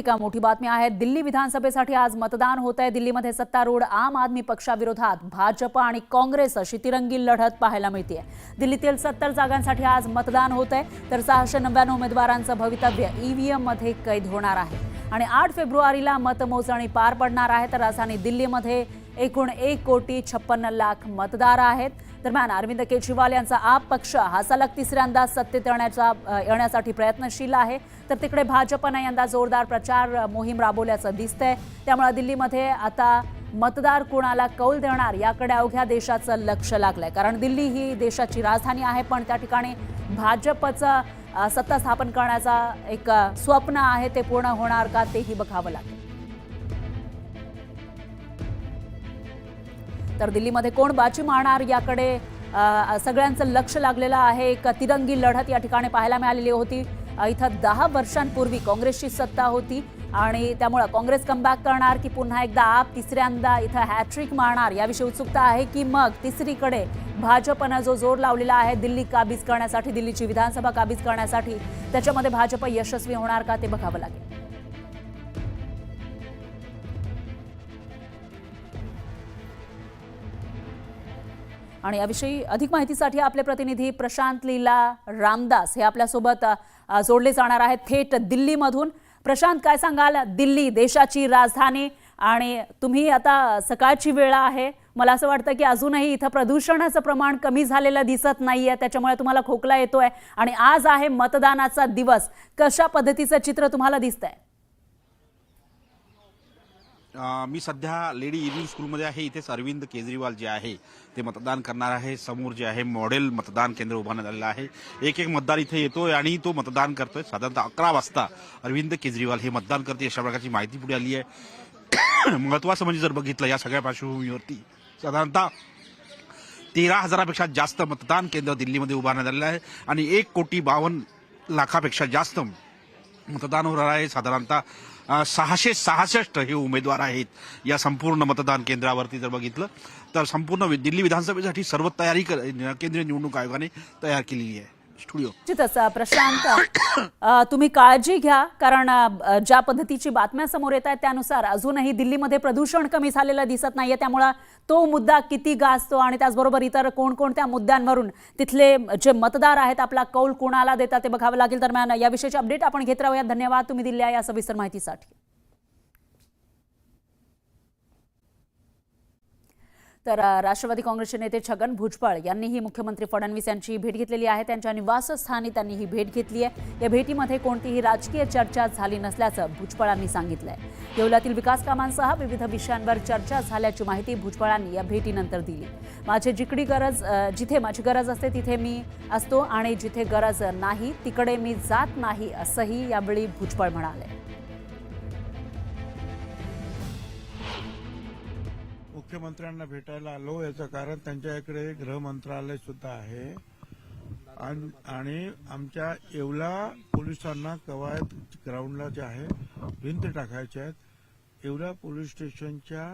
एका मोठी बातमी आहे. दिल्ली विधानसभेसाठी आज मतदान होत आहे दिल्लीमध्ये सत्तारूढ आम आदमी पक्षाविरोधात भाजप आणि काँग्रेस अशी तिरंगी लढत पाहायला मिळते दिल्लीतील सत्तर जागांसाठी आज मतदान होत आहे तर सहाशे नव्याण्णव उमेदवारांचं भवितव्य ईव्हीएममध्ये कैद होणार आहे. आणि आठ फेब्रुवारीला मतमोजणी पार पडणार आहे. तर राजधानी दिल्लीमध्ये एकूण एक कोटी छप्पन्न लाख मतदार आहेत. दरम्यान अरविंद केजरीवाल यांचा आप पक्ष हा सलग तिसऱ्यांदा सत्तेत येण्याचा येण्यासाठी प्रयत्नशील आहे. तर तिकडे भाजपनं यंदा जोरदार प्रचार मोहीम राबवल्याचं दिसतंय. त्यामुळे दिल्लीमध्ये आता मतदार कोणाला कौल देणार याकडे अवघ्या देशाचं लक्ष लागलंय. कारण दिल्ली ही देशाची राजधानी आहे पण त्या ठिकाणी भाजपचं सत्ता स्थापन करण्याचा एक स्वप्न आहे ते पूर्ण होणार का तेही बघावं लागेल. तर दिल्लीमध्ये कोण बाजी मारणार याकडे सगळ्यांचं लक्ष लागलेलं आहे. एक तिरंगी लढत या ठिकाणी पाहायला मिळालेली होती. इथं दहा वर्षांपूर्वी काँग्रेसची सत्ता होती आणि त्यामुळं काँग्रेस कमबॅक करणार की पुन्हा एकदा आप तिसऱ्यांदा इथं हॅट्रिक मारणार याविषयी उत्सुकता आहे की मग तिसरीकडे भाजपनं जो जोर लावलेला आहे दिल्ली काबीज करण्यासाठी दिल्लीची विधानसभा काबीज करण्यासाठी त्याच्यामध्ये भाजप यशस्वी होणार का ते बघावं लागेल. आणि याविषयी अधिक माहितीसाठी आपले प्रतिनिधी प्रशांत लीला रामदास हे आपल्यासोबत जोडले जाणार आहेत थेट दिल्लीमधून. प्रशांत काय सांगाल? दिल्ली देशाची राजधानी आणि तुम्ही आता सकाळची वेळ आहे. मला असं वाटतं की अजूनही इथं प्रदूषणाचं प्रमाण कमी झालेलं दिसत नाही आहे त्याच्यामुळे तुम्हाला खोकला येतोय आणि आज आहे मतदानाचा दिवस. कशा पद्धतीचं चित्र तुम्हाला दिसतंय? मी सध्या लेडी इव्हिनिंग स्कूलमध्ये आहे. इथेच अरविंद केजरीवाल जे आहे ते मतदान करणार आहे. समोर जे आहे मॉडेल मतदान केंद्र उभारण्यात आलेलं आहे. एक एक मतदार इथे येतोय आणि तो मतदान करतोय. साधारणतः अकरा वाजता अरविंद केजरीवाल हे मतदान करते अशा प्रकारची माहिती पुढे आली आहे. महत्वाचं म्हणजे जर बघितलं या सगळ्या पार्श्वभूमीवरती साधारणतः तेरा हजारापेक्षा जास्त मतदान केंद्र दिल्लीमध्ये उभारण्यात आलेलं आहे आणि एक कोटी बावन्न लाखापेक्षा जास्त मतदान होणार आहे. साधारणतः सहाशे सहासष्ट हे उमेदवार आहेत या संपूर्ण मतदान केंद्रावरती जर बघितलं तर संपूर्ण वि- दिल्ली विधानसभेसाठी सर्व तयारी कर- केंद्रीय निवडणूक आयोगाने तयार केलेली आहे. स्टुडिओ. निश्चितच प्रशांत तुम्ही काळजी घ्या कारण ज्या पद्धतीची बातम्या समोर येत आहेत त्यानुसार अजूनही दिल्लीमध्ये प्रदूषण कमी झालेलं दिसत नाहीये. त्यामुळं तो मुद्दा किती गाजतो आणि त्याचबरोबर इतर कोणकोणत्या मुद्द्यांवरून तिथले जे मतदार आहेत आपला कौल कोणाला देतात ते बघावं लागेल. दरम्यान याविषयीचे अपडेट आपण घेत राहूया धन्यवाद. तुम्ही दिल्या या सविस्तर माहितीसाठी. तर राष्ट्रवादी काँग्रेसचे नेते छगन भुजबळ यांनीही मुख्यमंत्री फडणवीस यांची भेट घेतलेली आहे. त्यांच्या निवासस्थानी त्यांनी ही भेट घेतली आहे. या भेटीमध्ये कोणतीही राजकीय चर्चा झाली नसल्याचं भुजबळांनी सांगितलंय. येवल्यातील विकास कामांसह विविध विषयांवर चर्चा झाल्याची माहिती भुजबळांनी या भेटीनंतर दिली. माझी जिकडी गरज जिथे माझी गरज असते तिथे मी असतो आणि जिथे गरज नाही तिकडे मी जात नाही असंही यावेळी भुजबळ म्हणाले. मुख्यमंत्र्यांना भेटायला आलो याचं कारण त्यांच्या इकडे गृह मंत्रालय सुद्धा आहे. आणि- आमच्या येवला पोलिसांना कवायत ग्राउंडला जे आहे भिंत टाकायच्या आहेत. येवला पोलीस स्टेशनच्या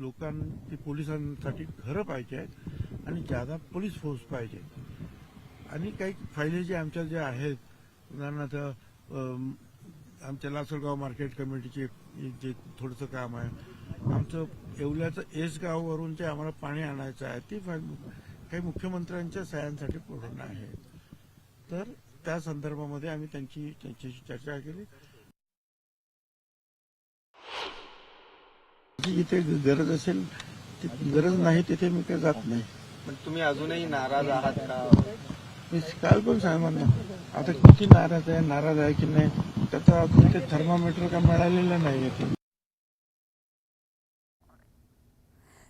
लोकांची पोलिसांसाठी घरं पाहिजे आहेत आणि ज्यादा पोलीस फोर्स पाहिजे आणि काही फायली जे आमच्या जे आहेत उदाहरणार्थ आमच्या लासलगाव मार्केट कमिटीचे जे थोडंसं काम आहे. आमचं येवल्याचं एस गाववरून जे आम्हाला पाणी आणायचं आहे. ती काही मुख्यमंत्र्यांच्या सह्यांसाठी पूर्ण आहे तर त्या संदर्भामध्ये आम्ही त्यांची त्यांच्याशी चर्चा केली. जिथे गरज असेल गरज नाही तिथे मी काही जात नाही. पण तुम्ही अजूनही नाराज आहात का? मी काल पण सांगणार ना आता किती नाराज आहे नाराज आहे की नाही? त्याचा अजून ते थर्मामीटर का मिळालेलं नाही आहे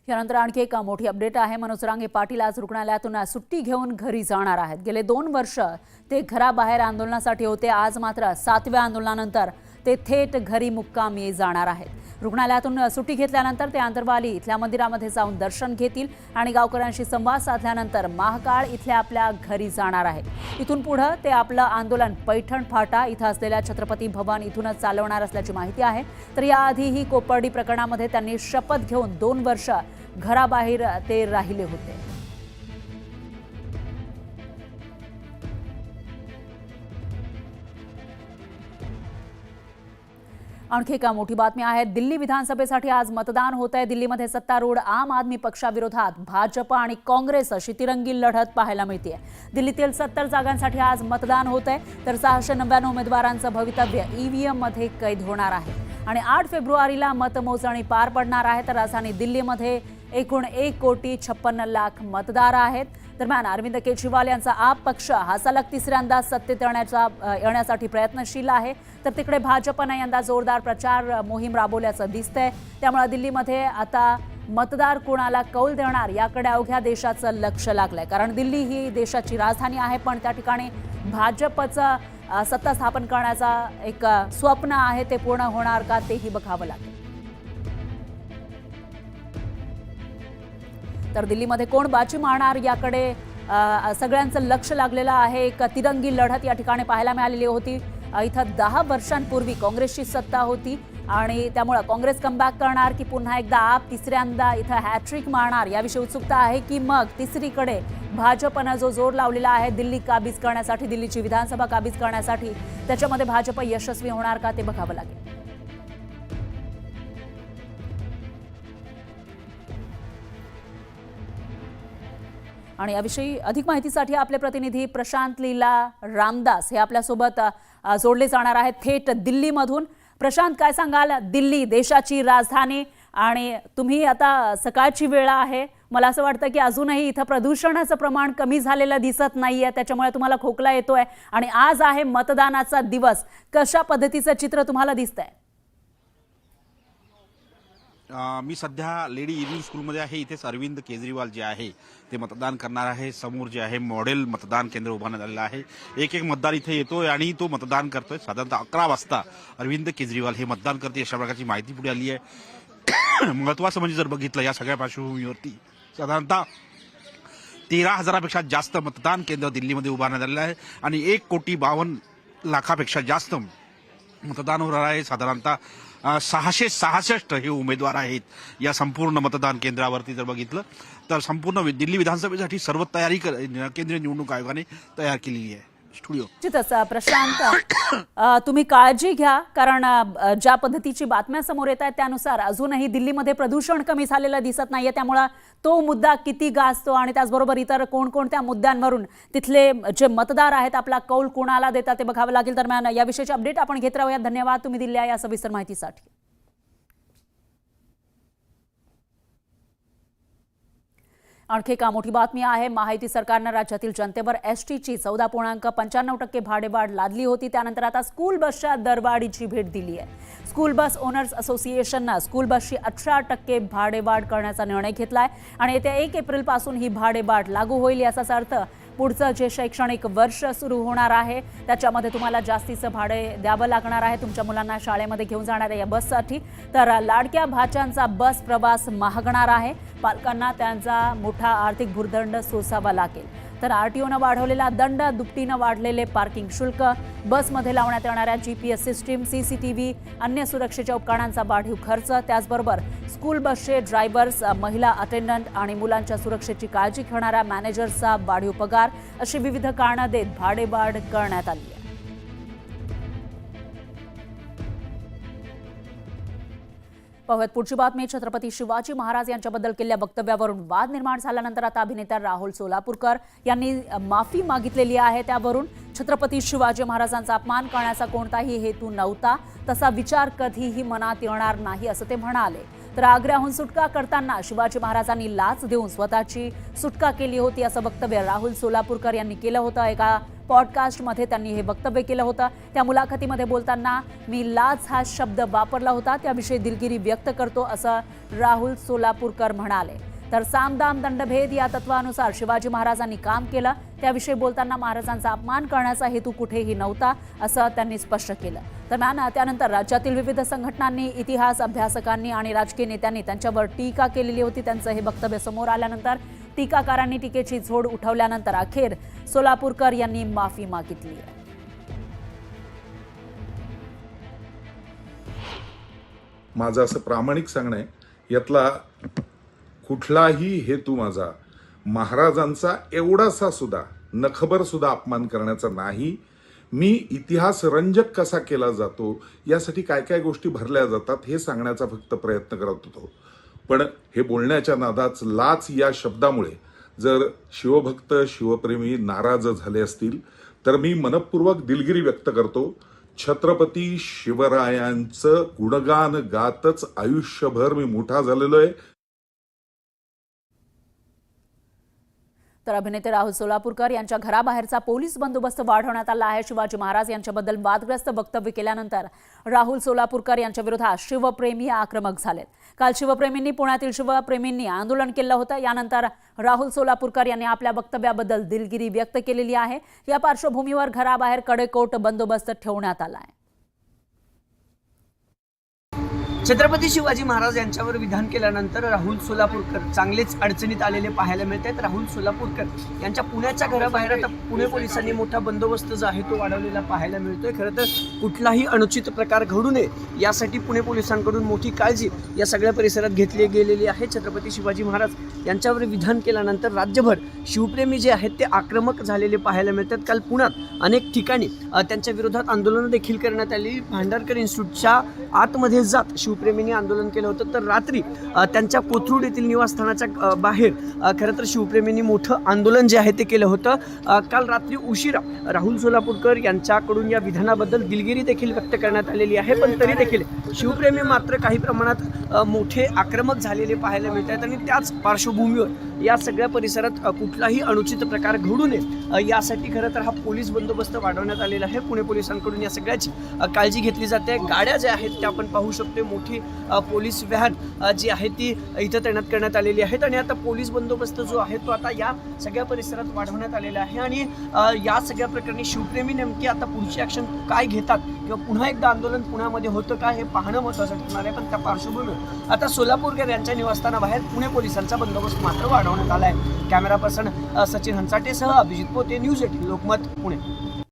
यानंतर आणखी एक मोठी अपडेट आहे. मनोज रांगे पाटील आज रुग्णालयातून सुट्टी घेऊन घरी जाणार आहेत. गेले दोन वर्ष ते घराबाहेर आंदोलनासाठी होते. आज मात्र सातव्या आंदोलनानंतर ते थेट घरी मुक्कामी जाणार आहेत. रुग्णालयातून सुट्टी घेतल्यानंतर ते आंतरवाली इथल्या मंदिरामध्ये जाऊन दर्शन घेतील आणि गावकऱ्यांशी संवाद साधल्यानंतर महाकाळ इथल्या आपल्या घरी जाणार आहेत. इथून पुढं ते आपलं आंदोलन पैठण फाटा इथं असलेल्या छत्रपती भवन इथूनच चालवणार असल्याची माहिती आहे. तर याआधीही कोपर्डी प्रकरणामध्ये त्यांनी शपथ घेऊन दोन वर्ष घराबाहेर ते राहिले होते. आणखी एका मोठी बातमी आहे. दिल्ली विधानसभेसाठी आज मतदान होत आहे दिल्लीमध्ये सत्तारूढ आम आदमी पक्षाविरोधात भाजप आणि काँग्रेस अशी तिरंगी लढत पाहायला मिळते दिल्लीतील सत्तर जागांसाठी आज मतदान होत आहे तर सहाशे नव्याण्णव उमेदवारांचं भवितव्य ईव्हीएममध्ये कैद होणार आहे. आणि आठ फेब्रुवारीला मतमोजणी पार पडणार आहे. तर राजधानी दिल्लीमध्ये एकूण एक कोटी छप्पन्न लाख मतदार आहेत. दरम्यान अरविंद केजरीवाल यांचा आप पक्ष हा सलग तिसऱ्यांदा सत्तेत येण्याचा येण्यासाठी प्रयत्नशील आहे. तर तिकडे भाजपनं यंदा जोरदार प्रचार मोहीम राबवल्याचं दिसतंय. त्यामुळे दिल्लीमध्ये आता मतदार कोणाला कौल देणार याकडे अवघ्या देशाचं लक्ष लागलंय. कारण दिल्ली ही देशाची राजधानी आहे पण त्या ठिकाणी भाजपचं सत्ता स्थापन करण्याचा एक स्वप्न आहे ते पूर्ण होणार का तेही बघावं लागेल तर दिल्लीमध्ये कोण बाची मारणार याकडे सगळ्यांचं लक्ष लागलेलं आहे. एक तिरंगी लढत या ठिकाणी पाहायला मिळालेली होती. इथं दहा वर्षांपूर्वी काँग्रेसची सत्ता होती आणि त्यामुळं काँग्रेस कमबॅक करणार की पुन्हा एकदा आप तिसऱ्यांदा इथं हॅट्रिक मारणार याविषयी उत्सुकता आहे की मग तिसरीकडे भाजपनं जो जोर लावलेला आहे दिल्ली काबीज करण्यासाठी दिल्लीची विधानसभा काबीज करण्यासाठी त्याच्यामध्ये भाजप यशस्वी होणार का ते बघावं लागेल. आणि याविषयी अधिक माहितीसाठी आपले प्रतिनिधी प्रशांत लीला रामदास हे आपल्यासोबत जोडले जाणार आहेत थेट दिल्लीमधून. प्रशांत काय सांगाल? दिल्ली देशाची राजधानी आणि तुम्ही आता सकाळची वेळ आहे. मला असं वाटतं की अजूनही इथं प्रदूषणाचं प्रमाण कमी झालेलं दिसत नाही आहे त्याच्यामुळे तुम्हाला खोकला येतोय आणि आज आहे मतदानाचा दिवस. कशा पद्धतीचं चित्र तुम्हाला दिसतंय? आहे मी सध्या लेडी इव्हिनिंग स्कूलमध्ये आहे. इथेच अरविंद केजरीवाल जे आहे ते मतदान करणार आहे. समोर जे आहे मॉडेल मतदान केंद्र उभारण्यात आलेलं आहे. एक एक मतदार इथे येतोय आणि तो मतदान करतोय. साधारणतः अकरा वाजता अरविंद केजरीवाल हे मतदान करते अशा प्रकारची माहिती पुढे आली आहे. महत्वाचं म्हणजे जर बघितलं या सगळ्या पार्श्वभूमीवरती साधारणतः तेरा हजारापेक्षा जास्त मतदान केंद्र दिल्लीमध्ये उभारण्यात आलेलं आहे. आणि एक कोटी बावन्न लाखापेक्षा जास्त मतदान होणार आहे. साधारणतः सहाशे सहासष्ट हे उमेदवार आहेत या संपूर्ण मतदान केंद्रावरती जर बघितलं तर संपूर्ण वि- दिल्ली विधानसभेसाठी सर्व तयारी कर- केंद्रीय निवडणूक आयोगाने तयार केलेली आहे. स्टुडिओ. निश्चितच प्रशांत तुम्ही काळजी घ्या कारण ज्या पद्धतीची बातम्या समोर येत आहेत त्यानुसार अजूनही दिल्लीमध्ये प्रदूषण कमी झालेलं दिसत नाहीये. त्यामुळं तो मुद्दा किती गाजतो आणि त्याचबरोबर इतर कोणकोणत्या मुद्द्यांवरून तिथले जे मतदार आहेत आपला कौल कोणाला देतात ते बघावं लागेल. दरम्यान याविषयीचे अपडेट आपण घेत राहूया धन्यवाद. तुम्ही दिल्या या सविस्तर माहितीसाठी. आणखी एका मोठी बातमी आहे. माहिती सरकारनं राज्यातील जनतेवर एस टीची चौदा पूर्णांक पंच्याण्णव टक्के भाडेवाढ लादली होती. त्यानंतर आता स्कूल बसच्या दरवाढीची भेट दिली आहे. स्कूल बस ओनर्स असोसिएशननं स्कूल बसची अठरा टक्के भाडेवाढ करण्याचा निर्णय घेतला आहे आणि येत्या एक एप्रिलपासून ही भाडेवाढ लागू होईल याचाच अर्थ पुढचं जे शैक्षणिक वर्ष सुरू होणार आहे त्याच्यामध्ये तुम्हाला जास्तीचं भाडे द्यावं लागणार आहे. तुमच्या मुलांना शाळेमध्ये घेऊन जाणाऱ्या या बससाठी तर लाडक्या भाच्यांचा बस प्रवास महागणार आहे. पालकांना त्यांचा मोठा आर्थिक भुर्दंड सोसावा लागेल. तर आरटीओनं वाढवलेला दंड दुपटीनं वाढलेले पार्किंग शुल्क बसमध्ये लावण्यात येणाऱ्या G P S system C C T V अन्य सुरक्षेच्या उपकरणांचा वाढीव खर्च त्याचबरोबर स्कूल बसचे ड्रायव्हर्स महिला अटेंडंट आणि मुलांच्या सुरक्षेची काळजी घेणाऱ्या मॅनेजर्सचा वाढीव पगार अशी विविध कारणं देत भाडेवाढ करण्यात आली आहे. पाहूयात. पुढची बातमी छत्रपती शिवाजी महाराज यांच्याबद्दल केलेल्या वक्तव्यावरून वाद निर्माण झाल्यानंतर आता अभिनेता राहुल सोलापूरकर यांनी माफी मागितलेली आहे. त्यावरून छत्रपती शिवाजी महाराजांचा अपमान करण्याचा कोणताही हेतू नव्हता. तसा विचार कधीही मनात येणार नाही असं ते म्हणाले. तर आग्र्याहून सुटका करताना शिवाजी महाराजांनी लाच देऊन स्वतःची सुटका केली होती असं वक्तव्य राहुल सोलापूरकर यांनी केलं होतं. एका पॉडकास्टमध्ये त्यांनी हे वक्तव्य केलं होतं. त्या मुलाखतीमध्ये बोलताना मी लाच हा शब्द वापरला होता त्याविषयी दिलगिरी व्यक्त करतो असं राहुल सोलापूरकर म्हणाले. तर सामदाम दंडभेद या तत्वानुसार शिवाजी महाराजांनी काम केलं. त्याविषयी बोलताना महाराजांचा अपमान करण्याचा हेतू कुठेही नव्हता असं त्यांनी स्पष्ट केलं. दरम्यान त्यानंतर राज्यातील विविध संघटनांनी इतिहास अभ्यासकांनी आणि राजकीय नेत्यांनी त्यांच्यावर टीका केलेली होती. त्यांचं हे वक्तव्य समोर आल्यानंतर टीकाकारांनी टीकेची झोड उठवल्यानंतर अखेर सोलापूरकर यांनी माफी मागितली आहे. माझं असं प्रामाणिक सांगणं आहे यातला कुठलाही हेतू माझा महाराजांचा एवढासा सुद्धा नखबर सुद्धा अपमान करण्याचा नाही. मी इतिहास रंजक कसा केला जातो यासाठी काय काय गोष्टी भरल्या जातात हे सांगण्याचा फक्त प्रयत्न करत होतो. पण हे बोलण्याच्या नादाच लाच या शब्दामुळे. जर शिवभक्त शिवप्रेमी नाराज झाले असतील तर मी मनपूर्वक दिलगिरी व्यक्त करतो छत्रपती शिवरायांचं गुणगान गातच आयुष्यभर मी मोठा झालेलो आहे तर अभिनेते राहुल सोलापूरकर यांच्या घराबाहेरचा पोलीस बंदोबस्त वाढवण्यात आला आहे. शिवाजी महाराज यांच्याबद्दल वादग्रस्त वक्तव्य केल्यानंतर राहुल सोलापूरकर यांच्या विरोधात शिवप्रेमी आक्रमक झालेत. काल शिवप्रेमींनी पुण्यातील शिवप्रेमींनी आंदोलन केलं होतं. यानंतर राहुल सोलापूरकर यांनी आपल्या वक्तव्याबद्दल दिलगिरी व्यक्त केलेली आहे. या पार्श्वभूमीवर घराबाहेर कडेकोट बंदोबस्त ठेवण्यात आला आहे. छत्रपती शिवाजी महाराज यांच्यावर विधान केल्यानंतर राहुल सोलापूरकर चांगलेच अडचणीत आलेले पाहायला मिळत आहेत राहुल सोलापूरकर यांच्या पुण्याच्या घराबाहेर आता पुणे पोलिसांनी मोठा बंदोबस्त जो आहे तो वाढवलेला पाहायला मिळतोय. खरं तर कुठलाही अनुचित प्रकार घडू नये यासाठी पुणे पोलिसांकडून मोठी काळजी या सगळ्या परिसरात घेतली गेलेली आहे. छत्रपती शिवाजी महाराज यांच्यावर विधान केल्यानंतर राज्यभर शिवप्रेमी जे आहेत ते आक्रमक झालेले पाहायला मिळतात. काल पुण्यात अनेक ठिकाणी त्यांच्या विरोधात आंदोलनं देखील करण्यात आली. भांडारकर इन्स्टिट्यूटच्या आतमध्ये जात शिव शिवप्रेमींनी आंदोलन केलं होतं. तर रात्री त्यांच्या कोथरूड येथील निवासस्थानाच्या बाहेर खरं तर शिवप्रेमींनी मोठं आंदोलन जे आहे ते केलं होतं. काल रात्री उशिरा राहुल सोलापूरकर यांच्याकडून या विधानाबद्दल दिलगिरी देखील व्यक्त करण्यात आलेली आहे. पण तरी देखील शिवप्रेमी मात्र काही प्रमाणात मोठे आक्रमक झालेले पाहायला मिळत आहेत आणि त्याच पार्श्वभूमीवर या सगळ्या परिसरात कुठलाही अनुचित प्रकार घडू नये यासाठी खरं तर हा पोलीस बंदोबस्त वाढवण्यात आलेला आहे. पुणे पोलिसांकडून या सगळ्याची काळजी घेतली जाते. गाड्या ज्या आहेत त्या आपण पाहू शकतो मोठी पोलीस व्हॅन जी आहे ती इथं तैनात करण्यात आलेली आहेत. आणि आता पोलीस बंदोबस्त जो आहे तो आता या सगळ्या परिसरात वाढवण्यात आलेला आहे. आणि या सगळ्या प्रकरणी शिवप्रेमी नेमकी आता पुढची ॲक्शन काय घेतात किंवा पुन्हा एकदा आंदोलन पुण्यामध्ये होतं का हे पाहणं महत्त्वाचं ठरणार आहे. पण त्या पार्श्वभूमीवर आता सोलापूरकर यांच्या निवासस्थानाबाहेर पुणे पोलिसांचा बंदोबस्त मात्र ठेवण्यात आला आहे कॅमेरा पर्सन सचिन हंचाटेसह अभिजित पोते न्यूज एटीन लोकमत पुणे.